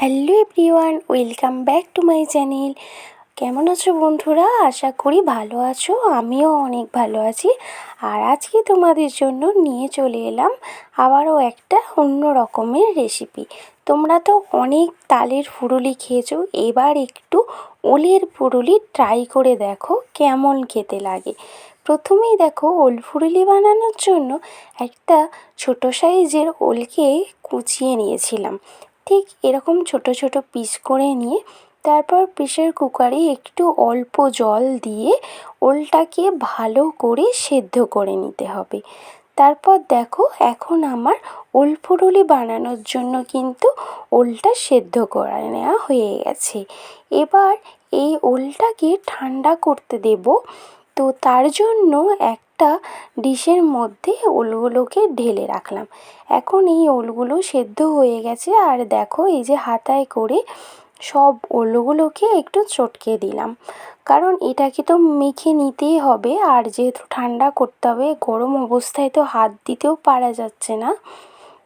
Hello everyone, welcome back to my channel. কেমন আছো বন্ধুরা? আশা করি ভালো আছো, আমিও অনেক ভালো আছি। আর আজকে তোমাদের জন্য নিয়ে চলে এলাম আবারও একটা অন্য রকমের রেসিপি তোমরা তো অনেক তালের ফুরুলি খেয়েছো, এবার একটু ওলের ফুরুলি ট্রাই করে দেখো কেমন খেতে লাগে। প্রথমেই দেখো, ওল ফুরুলি বানানোর জন্য একটা ছোট সাইজের ওলকে কুচিয়ে নিয়েছিলাম। ঠিক এরকম ছোট ছোট পিস করে নিয়ে তারপর প্রেসার কুকারে একটু অল্প জল দিয়ে ওলটাকে ভালো করে সেদ্ধ করে নিতে হবে। তারপর দেখো এখন আমার ওল ফুরুলি বানানোর জন্য কিন্তু ওলটা সেদ্ধ করে নেওয়া হয়ে গেছে। এবার এই ওলটাকে ঠান্ডা করতে দেব। তো তার জন্য একটা ডিশের মধ্যে ওলগুলোকে ঢেলে রাখলাম। এখন এই ওলগুলো সেদ্ধ হয়ে গেছে আর দেখো এই যে হাতায় করে সব ওলগুলোকে একটু চটকে দিলাম। কারণ এটাকে তো মেখে নিতেই হবে আর যেহেতু ঠান্ডা করতে হবে, গরম অবস্থায় তো হাত দিতেও পারা যাচ্ছে না।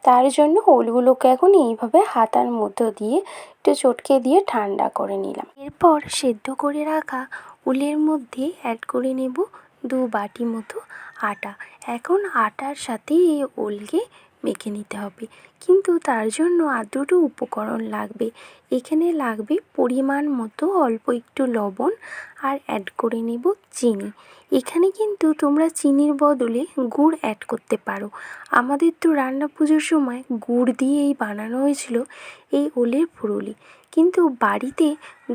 তার জন্য ওলগুলোকে এখন এইভাবে হাতার মধ্য দিয়ে একটু চটকে দিয়ে ঠান্ডা করে নিলাম। এরপর সেদ্ধ করে রাখা উলের মধ্যে অ্যাড করে নেব দু বাটি মতো আটা। এখন আটার সাথে এই ওলকে মেখে নিতে হবে। কিন্তু তার জন্য আর দুটো উপকরণ লাগবে। এখানে লাগবে পরিমাণ মতো অল্প একটু লবণ আর অ্যাড করে নেব চিনি। এখানে কিন্তু তোমরা চিনির বদলে গুড় অ্যাড করতে পারো। আমাদের তো রান্না পুজোর সময় গুড় দিয়েই বানানো হয়েছিল এই ওলের ফুরুলি কিন্তু বাড়িতে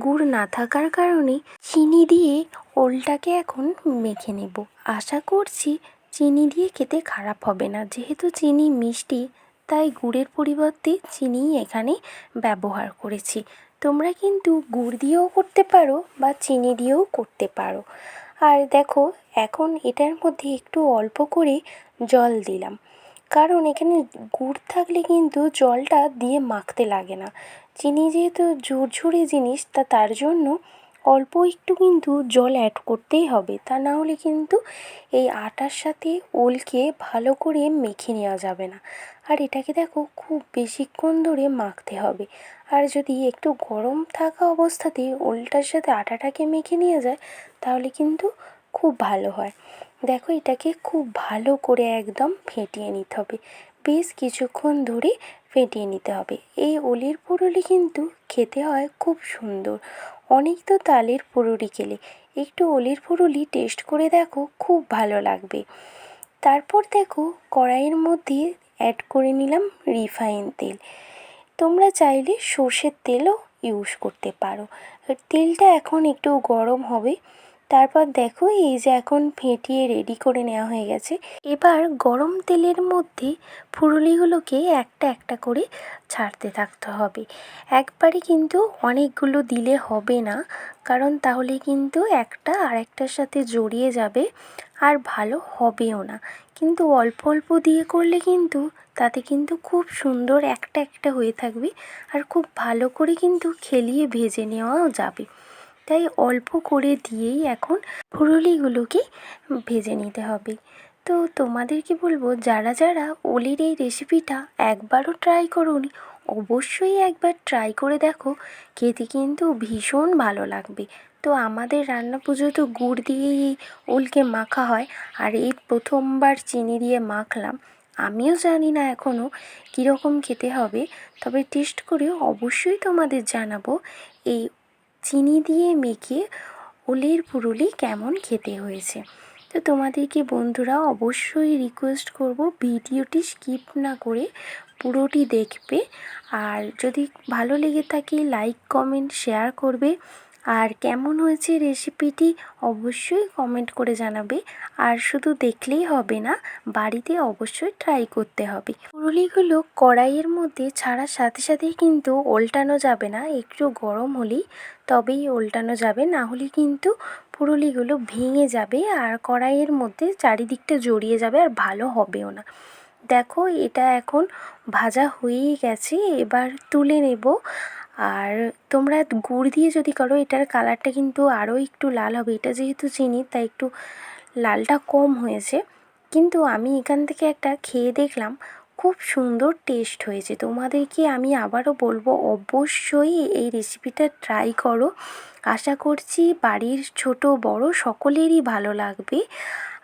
গুড় না থাকার কারণে চিনি দিয়ে ওলটাকে এখন মেখে নেব। আশা করছি চিনি দিয়ে খেতে খারাপ হবে না। যেহেতু চিনি মিষ্টি, তাই গুড়ের পরিবর্তে চিনিই এখানে ব্যবহার করেছি। তোমরা কিন্তু গুড় দিয়েও করতে পারো বা চিনি দিয়েও করতে পারো। আর দেখো, এখন এটার মধ্যে একটু অল্প করে জল দিলাম। কারণ এখানে গুড় থাকলে কিন্তু জলটা দিয়ে মাখতে লাগে না। চিনি যেহেতু ঝুরঝুরে জিনিস, তা তার জন্য অল্প একটু কিন্তু জল অ্যাড করতেই হবে। তা না হলে কিন্তু এই আটার সাথে ওলকে ভালো করে মেখে নেওয়া যাবে না। আর এটাকে দেখো খুব বেশিক্ষণ ধরে মাখতে হবে। আর যদি একটু গরম থাকা অবস্থাতে ওলটার সাথে আটাটাকে মেখে নিয়ে যায়, তাহলে কিন্তু খুব ভালো হয়। দেখো এটাকে খুব ভালো করে একদম ফেটিয়ে নিতে হবে। বেশ কিছুক্ষণ ধরে ফেটিয়ে নিতে হবে। এই ওলের পুরুলি কিন্তু খেতে হয় খুব সুন্দর। অনেক তো তালের পুরুলি খেলে। একটু ওলের পুরুলি টেস্ট করে দেখো, খুব ভালো লাগবে। তারপর দেখো, কড়াইয়ের মধ্যে অ্যাড করে নিলাম রিফাইন তেল। তোমরা চাইলে সর্ষের তেলও ইউজ করতে পারো। তেলটা এখন একটু গরম হবে। তারপর দেখো, এই যে এখন ফেটিয়ে রেডি করে নেওয়া হয়ে গেছে। এবার গরম তেলের মধ্যে ফুরুলিগুলোকে একটা একটা করে ছাড়তে থাকতে হবে। একবারে কিন্তু অনেকগুলো দিলে হবে না, কারণ তাহলে কিন্তু একটা আরেকটার সাথে জড়িয়ে যাবে আর ভালো হবেও না। কিন্তু অল্প অল্প দিয়ে করলে কিন্তু তাতে কিন্তু খুব সুন্দর একটা একটা হয়ে থাকবে আর খুব ভালো করে কিন্তু খেলিয়ে ভেজে নেওয়াও যাবে। তাই অল্প করে দিয়েই এখন ফুরুলিগুলোকে ভেজে নিতে হবে। তো তোমাদেরকে বলব, যারা যারা ওলের এই রেসিপিটা একবারও ট্রাই করোনি, অবশ্যই একবার ট্রাই করে দেখো, খেতে কিন্তু ভীষণ ভালো লাগবে। তো আমাদের রান্না পুজো তো গুড় দিয়েই ওলকে মাখা হয়, আর এই প্রথমবার চিনি দিয়ে মাখলাম। আমিও জানি না এখনও কীরকম খেতে হবে, তবে টেস্ট করে অবশ্যই তোমাদের জানাব, এই চিনি দিয়ে মেখে ওলের পুরুলি কেমন খেতে হয়েছে? তো তোমাদেরকে বন্ধুরা অবশ্যই রিকোয়েস্ট করব ভিডিওটি স্কিপ না করে পুরোটি দেখবে। আর যদি ভালো লেগে থাকে লাইক কমেন্ট শেয়ার করবে। আর কেমন হয়েছে রেসিপিটি অবশ্যই কমেন্ট করে জানাবে। আর শুধু দেখলেই হবে না, বাড়িতে অবশ্যই ট্রাই করতে হবে। পুরুলিগুলো কড়াইয়ের মধ্যে ছাড়ার সাথে সাথেই কিন্তু ওল্টানো যাবে না, একটু গরম হলেই তবেই ওল্টানো যাবে। না হলে কিন্তু পুরুলিগুলো ভেঙে যাবে আর কড়াইয়ের মধ্যে চারিদিকটা জড়িয়ে যাবে আর ভালো হবেও না। দেখো, এটা এখন ভাজা হয়েই গেছে। এবার তুলে নেব। আর তোমরা গুড় দিয়ে যদি করো, এটার কালারটা কিন্তু আরও একটু লাল হবে। এটা যেহেতু চিনি, তাই একটু লালটা কম হয়েছে। কিন্তু আমি এখান থেকে একটা খেয়ে দেখলাম, খুব সুন্দর টেস্ট হয়েছে। তোমাদেরকে আমি আবারও বলব, অবশ্যই এই রেসিপিটা ট্রাই করো। আশা করছি বাড়ির ছোট বড় সকলেরই ভালো লাগবে।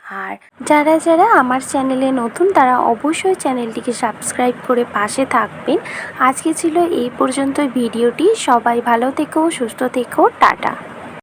আর যারা যারা আমার চ্যানেলে নতুন, তারা অবশ্যই চ্যানেলটিকে সাবস্ক্রাইব করে পাশে থাকবেন। আজকে ছিল এই পর্যন্ত ভিডিওটি। সবাই ভালো থেকো, সুস্থ থেকো, টাটা।